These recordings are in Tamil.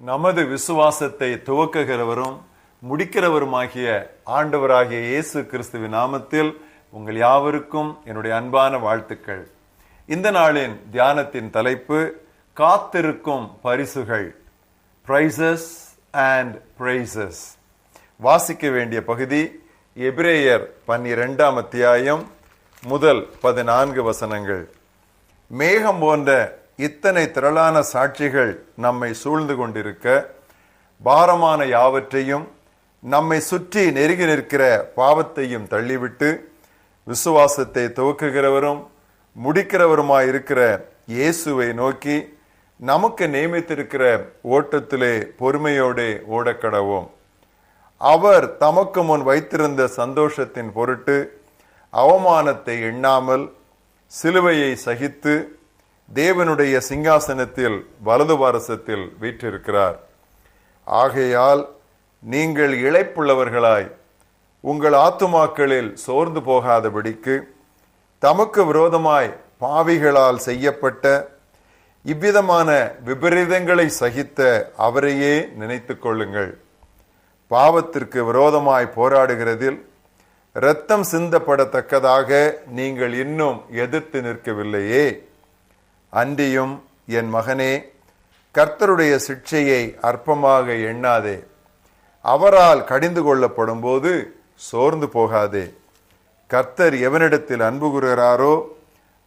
நமது விசுவாசத்தை துவக்குகிறவரும் முடிக்கிறவருமாகிய ஆண்டவராகிய இயேசு கிறிஸ்துவின் நாமத்தில் உங்கள் யாவருக்கும் என்னுடைய அன்பான வாழ்த்துக்கள். இந்த நாளின் தியானத்தின் தலைப்பு காத்திருக்கும் பரிசுகள் பிரைசஸ் அண்ட் பிரைசஸ் வாசிக்க வேண்டிய பகுதி எபிரேயர் பன்னிரெண்டாம் அத்தியாயம் முதல் பதினான்கு வசனங்கள். மேகம் போன்ற இத்தனை திரளான சாட்சிகள் நம்மை சூழ்ந்து கொண்டிருக்க பாரமான யாவற்றையும் நம்மை சுற்றி நெருங்கி நிற்கிற பாவத்தையும் தள்ளிவிட்டு விசுவாசத்தை துவக்குகிறவரும் முடிக்கிறவருமாய் இருக்கிற இயேசுவை நோக்கி நமக்கு நியமித்திருக்கிற ஓட்டத்திலே பொறுமையோடு ஓடக்கடவோம். அவர் தமக்கு முன் வைத்திருந்த சந்தோஷத்தின் பொருட்டு அவமானத்தை எண்ணாமல் சிலுவையை சகித்து தேவனுடைய சிங்காசனத்தில் வலது பாரசத்தில் வீற்றிருக்கிறார். ஆகையால் நீங்கள் இழைப்புள்ளவர்களாய் உங்கள் ஆத்துமாக்களில் சோர்ந்து போகாதபடிக்கு தமக்கு விரோதமாய் பாவிகளால் செய்யப்பட்ட இவ்விதமான விபரீதங்களை சகித்த அவரையே நினைத்து கொள்ளுங்கள். பாவத்திற்கு விரோதமாய் போராடுகிறதில் இரத்தம் சிந்தப்படத்தக்கதாக நீங்கள் இன்னும் எதிர்த்து நிற்கவில்லையே. அன்றியும் என் மகனே கர்த்தருடைய சிக்ஷையை அற்பமாக எண்ணாதே. அவரால் கடிந்து கொள்ளப்படும் போது சோர்ந்து போகாதே. கர்த்தர் எவனிடத்தில் அன்பு கூறுகிறாரோ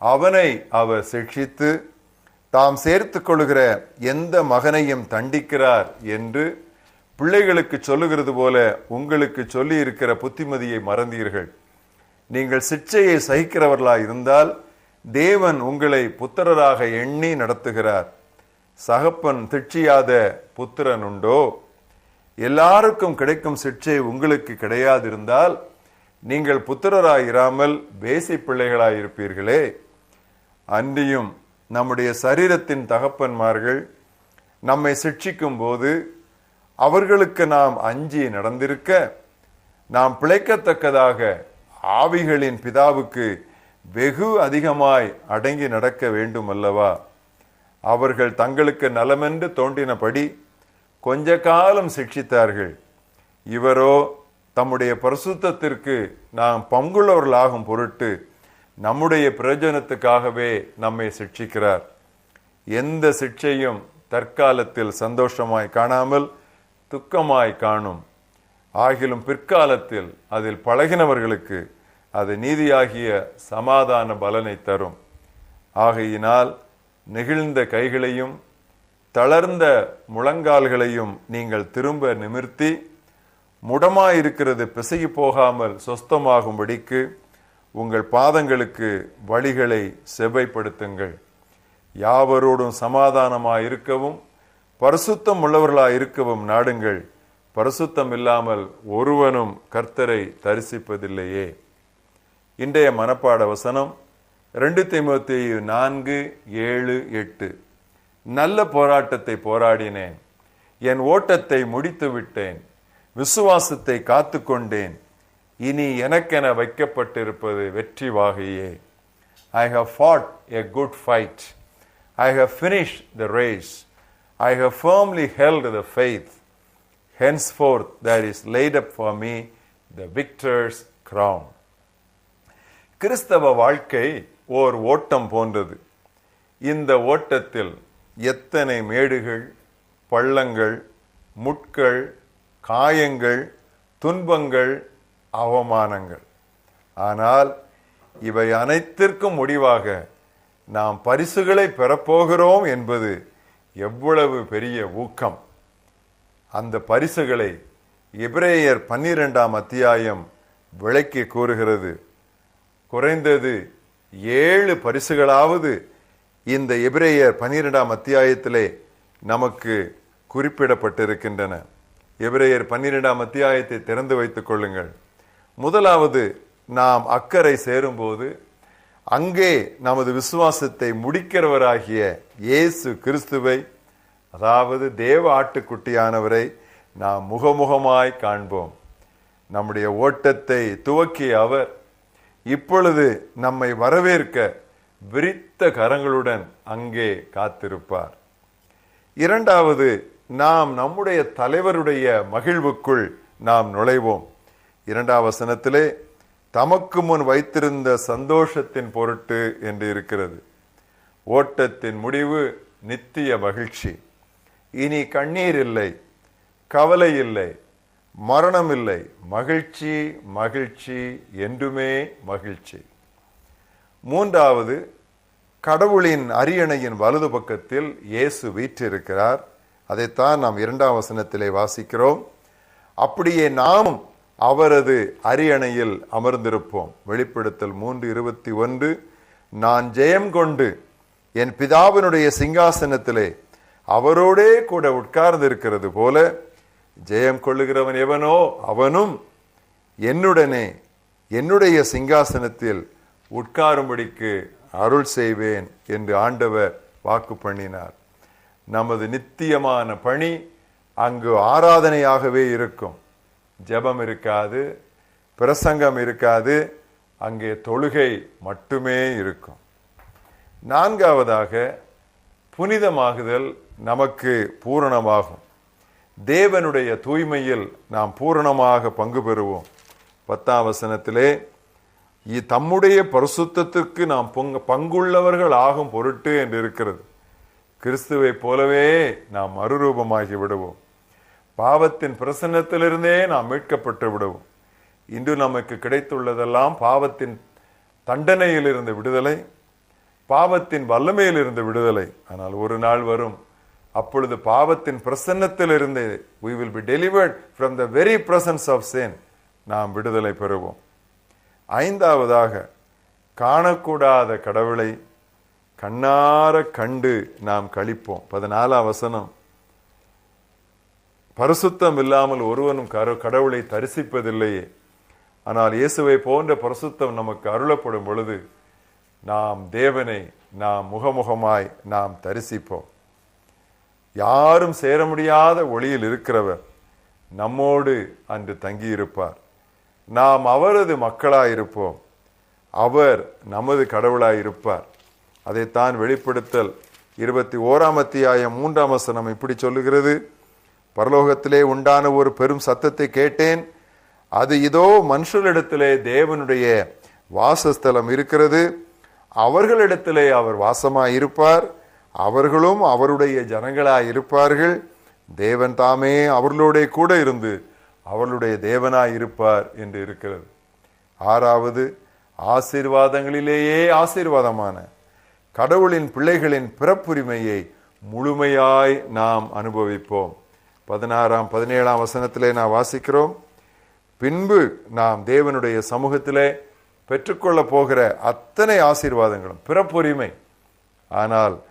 அவனை அவர் சிக்ஷித்து தாம் சேர்த்து கொள்கிற எந்த மகனையும் தண்டிக்கிறார் என்று பிள்ளைகளுக்கு சொல்லுகிறது போல உங்களுக்கு சொல்லி இருக்கிற புத்திமதியை மறந்தீர்கள். நீங்கள் சிக்ஷையை சகிக்கிறவர்களாக இருந்தால் தேவன் உங்களை புத்திரராக எண்ணி நடத்துகிறார். சகப்பன் திட்சியாத புத்திரன் உண்டோ எல்லாருக்கும் கிடைக்கும் சிக்ஷை உங்களுக்கு கிடையாதிருந்தால் நீங்கள் புத்திரராயிராமல் பேசி பிள்ளைகளாயிருப்பீர்களே. அன்றியும் நம்முடைய சரீரத்தின் தகப்பன்மார்கள் நம்மை சிக்ஷிக்கும் போது அவர்களுக்கு நாம் அஞ்சி நடந்திருக்க நாம் பிழைக்கத்தக்கதாக ஆவிகளின் பிதாவுக்கு வெகு அதிகமாய் அடங்கி நடக்க வேண்டும் அல்லவா அவர்கள் தங்களுக்கு நலமென்று தோன்றினபடி கொஞ்ச காலம் சிக்ஷித்தார்கள். இவரோ தம்முடைய பரிசுத்தத்திற்கு நாம் பங்குள்ளவர்களாகும் பொருட்டு நம்முடைய பிரயோஜனத்துக்காகவே நம்மை சிக்ஷிக்கிறார். எந்த சிக்ஷையும் தற்காலத்தில் சந்தோஷமாய் காணாமல் துக்கமாய் காணும். ஆகிலும் பிற்காலத்தில் அதில் பழகினவர்களுக்கு அது நீதியாகிய சமாதான பலனை தரும். ஆகையினால் நெகிழ்ந்த கைகளையும் தளர்ந்த முழங்கால்களையும் நீங்கள் திரும்ப நிமிர்த்தி முடமாயிருக்கிறது பிசகி போகாமல் சொஸ்தமாகும்படிக்கு உங்கள் பாதங்களுக்கு வழிகளை செவ்வைப்படுத்துங்கள். யாவரோடும் சமாதானமாக இருக்கவும் பரிசுத்தம் உள்ளவர்களாக இருக்கவும் நாடுங்கள். பரிசுத்தம் இல்லாமல் ஒருவனும் கர்த்தரை தரிசிப்பதில்லையே. இன்றைய மனப்பாட வசனம் ரெண்டு திமுத்தி நான்கு ஏழு எட்டு. நல்ல போராட்டத்தை போராடினேன். என் ஓட்டத்தை முடித்து விட்டேன். விசுவாசத்தை காத்து கொண்டேன் இனி எனக்கென வைக்கப்பட்டிருப்பது வெற்றி வாகையே. I have fought a good fight I have finish the race I have firmly held the faith henceforth there is laid up for me the victor's crown. கிறிஸ்தவ வாழ்க்கை ஓர் ஓட்டம் போன்றது. இந்த ஓட்டத்தில் எத்தனை மேடுகள் பள்ளங்கள் முட்கள் காயங்கள் துன்பங்கள் அவமானங்கள். ஆனால் இவை அனைத்திற்கும் முடிவாக நாம் பரிசுகளை பெறப்போகிறோம் என்பது எவ்வளவு பெரிய ஊக்கம். அந்த பரிசுகளை எபிரேயர் பன்னிரெண்டாம் அத்தியாயம் விளக்கி கூறுகிறது. குறைந்தது ஏழு பரிசுகளாவது இந்த எபிரேயர் பன்னிரெண்டாம் அத்தியாயத்திலே நமக்கு குறிப்பிடப்பட்டிருக்கின்றன. எபிரேயர் பன்னிரெண்டாம் அத்தியாயத்தை திறந்து வைத்துக் கொள்ளுங்கள். முதலாவது நாம் அக்கறை சேரும்போது அங்கே நமது விசுவாசத்தை முடிக்கிறவராகிய இயேசு கிறிஸ்துவை அதாவது தேவ ஆட்டுக்குட்டியானவரை நாம் முகமுகமாய் காண்போம். நம்முடைய ஓட்டத்தை துவக்கிய அவர் இப்பொழுது நம்மை வரவேற்க விரித்த கரங்களுடன் அங்கே காத்திருப்பார். இரண்டாவது நாம் நம்முடைய தலைவருடைய மகிழ்வுக்குள் நாம் நுழைவோம். இரண்டாம் வசனத்திலே தமக்கு முன் வைத்திருந்த சந்தோஷத்தின் பொருட்டு என்று இருக்கிறது. ஓட்டத்தின் முடிவு நித்திய மகிழ்ச்சி. இனி கண்ணீர் இல்லை கவலை இல்லை மரணம் இல்லை மகிழ்ச்சி மகிழ்ச்சி என்றுமே மகிழ்ச்சி. மூன்றாவது கடவுளின் அரியணையின் வலது பக்கத்தில் இயேசு வீற்றிருக்கிறார். அதைத்தான் நாம் இரண்டாம் வசனத்திலே வாசிக்கிறோம். அப்படியே நாமும் அவரது அரியணையில் அமர்ந்திருப்போம். வெளிப்படுத்தல் மூன்று இருபத்தி ஒன்று. நான் ஜெயம் கொண்டு என் பிதாவினுடைய சிங்காசனத்திலே அவரோடே கூட உட்கார்ந்து இருக்கிறது போல ஜெயம் கொள்ளுகிறவன் எவனோ அவனும் என்னுடனே என்னுடைய சிங்காசனத்தில் உட்காரும்படிக்கு அருள் செய்வேன் என்று ஆண்டவர் வாக்கு பண்ணினார். நமது நித்தியமான பணி அங்கு ஆராதனையாகவே இருக்கும். ஜெபம் இருக்காது பிரசங்கம் இருக்காது அங்கே தொழுகை மட்டுமே இருக்கும். நான்காவதாக புனிதமாகுதல் நமக்கு பூரணமாகும். தேவனுடைய தூய்மையில் நாம் பூரணமாக பங்கு பெறுவோம். பத்தாம் வசனத்திலே தம்முடைய பரிசுத்தத்திற்கு நாம் பொங்க பங்குள்ளவர்கள் ஆகும் பொருட்டு என்று இருக்கிறது. கிறிஸ்துவை போலவே நாம் மறுரூபமாகி விடுவோம். பாவத்தின் பிரசன்னத்திலிருந்தே நாம் மீட்கப்பட்டு விடுவோம். இன்று நமக்கு கிடைத்துள்ளதெல்லாம் பாவத்தின் தண்டனையிலிருந்து விடுதலை பாவத்தின் வல்லமையிலிருந்து விடுதலை. ஆனால் ஒரு நாள் வரும் அப்பொழுது பாவத்தின் பிரசன்னத்தில் இருந்து we will be delivered from the very presence of sin நாம் விடுதலை பெறுவோம். ஐந்தாவதாக காணக்கூடாத கடவுளை கண்ணார கண்டு நாம் கழிப்போம். பதினாலாம் வசனம். பரிசுத்தம் இல்லாமல் ஒருவனும் கரு- கடவுளை தரிசிப்பதில்லையே. ஆனால் இயேசுவை போன்ற பரிசுத்தம் நமக்கு அருளப்படும் பொழுது நாம் தேவனை நாம் முகமுகமாய் நாம் தரிசிப்போம். யாரும் சேர முடியாத ஒளியில் இருக்கிறவர் நம்மோடு அன்று தங்கியிருப்பார். நாம் அவரது மக்களாயிருப்போம். அவர் நமது கடவுளாயிருப்பார். அதைத்தான் வெளிப்படுத்தல் இருபத்தி ஓராம் அத்தியாயம் மூன்றாம் வசனம் இப்படி சொல்லுகிறது. பரலோகத்திலே உண்டான ஒரு பெரும் சத்தத்தை கேட்டேன். அது இதோ மனுஷரிடத்திலே தேவனுடைய வாசஸ்தலம் இருக்கிறது. அவர்களிடத்திலே அவர் வாசமாயிருப்பார். இருப்பார் அவர்களும் அவருடைய ஜனங்களாய் இருப்பார்கள். தேவன் தாமே அவர்களோட கூட இருந்து அவர்களுடைய தேவனாய் இருப்பார் என்று இருக்கிறது. ஆறாவது ஆசீர்வாதங்களிலேயே ஆசீர்வாதமான கடவுளின் பிள்ளைகளின் பிறப்புரிமையை முழுமையாய் நாம் அனுபவிப்போம். பதினாறாம் பதினேழாம் வசனத்திலே நாம் வாசிக்கிறோம். பின்பு நாம் தேவனுடைய சமூகத்திலே பெற்றுக்கொள்ள போகிற அத்தனை ஆசீர்வாதங்களும் பிறப்புரிமை. ஆனால்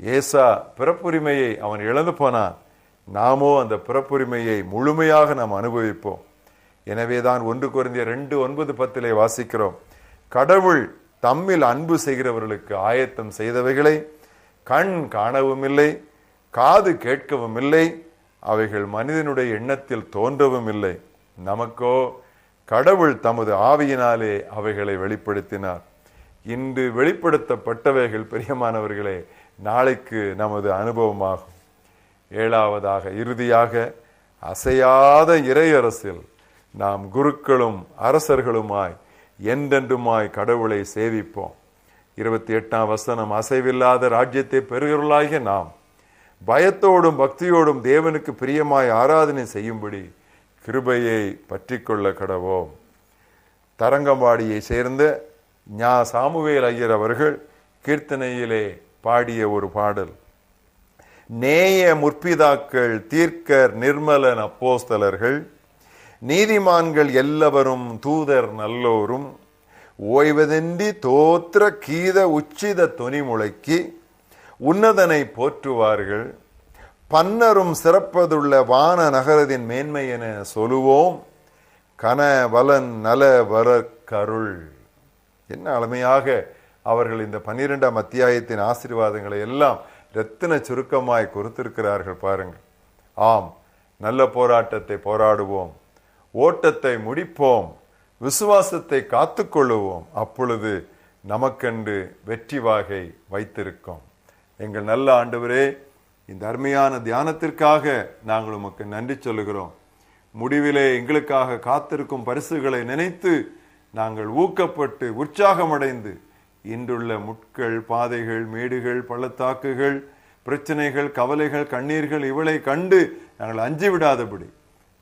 ஏசா பிறப்புரிமையை அவன் இழந்து போனான். நாமோ அந்த பிறப்புரிமையை முழுமையாக நாம் அனுபவிப்போம். எனவேதான் ஒன்று குறைந்த ரெண்டு ஒன்பது பத்திலே வாசிக்கிறோம். கடவுள் தம்மில் அன்பு செய்கிறவர்களுக்கு ஆயத்தம் செய்தவைகளை கண் காணவும் இல்லை காது கேட்கவும் இல்லை அவைகள் மனிதனுடைய எண்ணத்தில் தோன்றவும் இல்லை நமக்கோ கடவுள் தமது ஆவியினாலே அவைகளை வெளிப்படுத்தினார். இன்று வெளிப்படுத்தப்பட்டவைகள் பிரியமானவர்களே நாளைக்கு நமது அனுபவமாகும். ஏழாவதாக இறுதியாக அசையாத இறையரசில் நாம் குருக்களும் அரசர்களுமாய் என்றென்றுமாய் கடவுளை சேவிப்போம். இருபத்தி எட்டாம் வசனம் அசைவில்லாத ராஜ்யத்தை பெறுகிறவர்களாகிய நாம் பயத்தோடும் பக்தியோடும் தேவனுக்கு பிரியமாய் ஆராதனை செய்யும்படி கிருபையை பற்றிக்கொள்ள கடவோம். தரங்கம்பாடியை சேர்ந்த ஞா சாமுவேல் ஐயர் அவர்கள் கீர்த்தனையிலே பாடிய ஒரு பாடல். நேய முற்பிதாக்கள் தீர்க்கர் நிர்மலன் அப்போஸ்தலர்கள் நீதிமான்கள் எல்லாவரும் தூதர் நல்லோரும் ஓய்வதின்றி தோத்திர கீத உச்சித தொனி உன்னதனை போற்றுவார்கள். பன்னரும் சிறப்பதுள்ள வான நகரத்தின் மேன்மை என சொல்லுவோம். கன வலன் நல வர கருள். என்ன அழமையாக அவர்கள் இந்த பன்னிரெண்டாம் அத்தியாயத்தின் ஆசீர்வாதங்களை எல்லாம் ரத்தின சுருக்கமாய் கொடுத்திருக்கிறார்கள் பாருங்கள். ஆம் நல்ல போராட்டத்தை போராடுவோம் ஓட்டத்தை முடிப்போம் விசுவாசத்தை காத்துக்கொள்ளுவோம். அப்பொழுது நமக்கென்று வெற்றி வாகை வைத்திருக்கும். எங்கள் நல்ல ஆண்டவரே இந்த அருமையான தியானத்திற்காக நாங்கள் உமக்கு நன்றி சொல்லுகிறோம். முடிவிலே எங்களுக்காக காத்திருக்கும் பரிசுகளை நினைத்து நாங்கள் ஊக்கப்பட்டு உற்சாகமடைந்து இன்றுள்ள முட்கள் பாதைகள் மேடுகள் பள்ளத்தாக்குகள் பிரச்சனைகள் கவலைகள் கண்ணீர்கள் இவளை கண்டு நாங்கள் அஞ்சு விடாதபடி.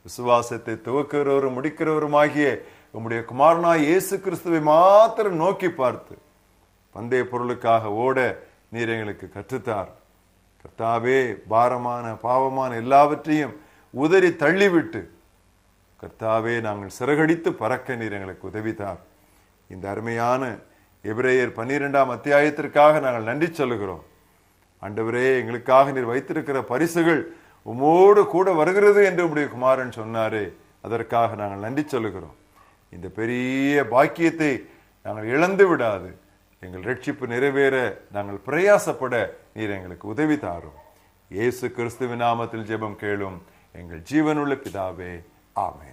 விசுவாசத்தை துவக்கிறவரும் முடிக்கிறவருமாகிய உம்முடைய குமாரனாய் இயேசு கிறிஸ்துவை மாத்திரம் நோக்கி பார்த்து பந்தய பொருளுக்காக ஓட நீர் எங்களுக்கு கற்றுத்தார். கர்த்தாவே பாரமான பாவமான எல்லாவற்றையும் உதறி தள்ளிவிட்டு கர்த்தாவே நாங்கள் சிறகடித்து பறக்க நீர் எங்களுக்கு உதவித்தார். இந்த அருமையான எபிரேயர் பன்னிரெண்டாம் அத்தியாயத்திற்காக நாங்கள் நன்றி சொல்லுகிறோம். அண்டவரே எங்களுக்காக நீர் வைத்திருக்கிற பரிசுகள் உமோடு கூட வருகிறது என்று உடைய குமாரன் சொன்னாரே அதற்காக நாங்கள் நன்றி சொல்லுகிறோம். இந்த பெரிய பாக்கியத்தை நாங்கள் இழந்து விடாது. எங்கள் ரட்சிப்பு நிறைவேற நாங்கள் பிரயாசப்பட நீர் எங்களுக்கு உதவி தாரும். இயேசு கிறிஸ்துவின் நாமத்தில் ஜெபம் கேளும் எங்கள் ஜீவனுள்ள பிதாவே ஆமே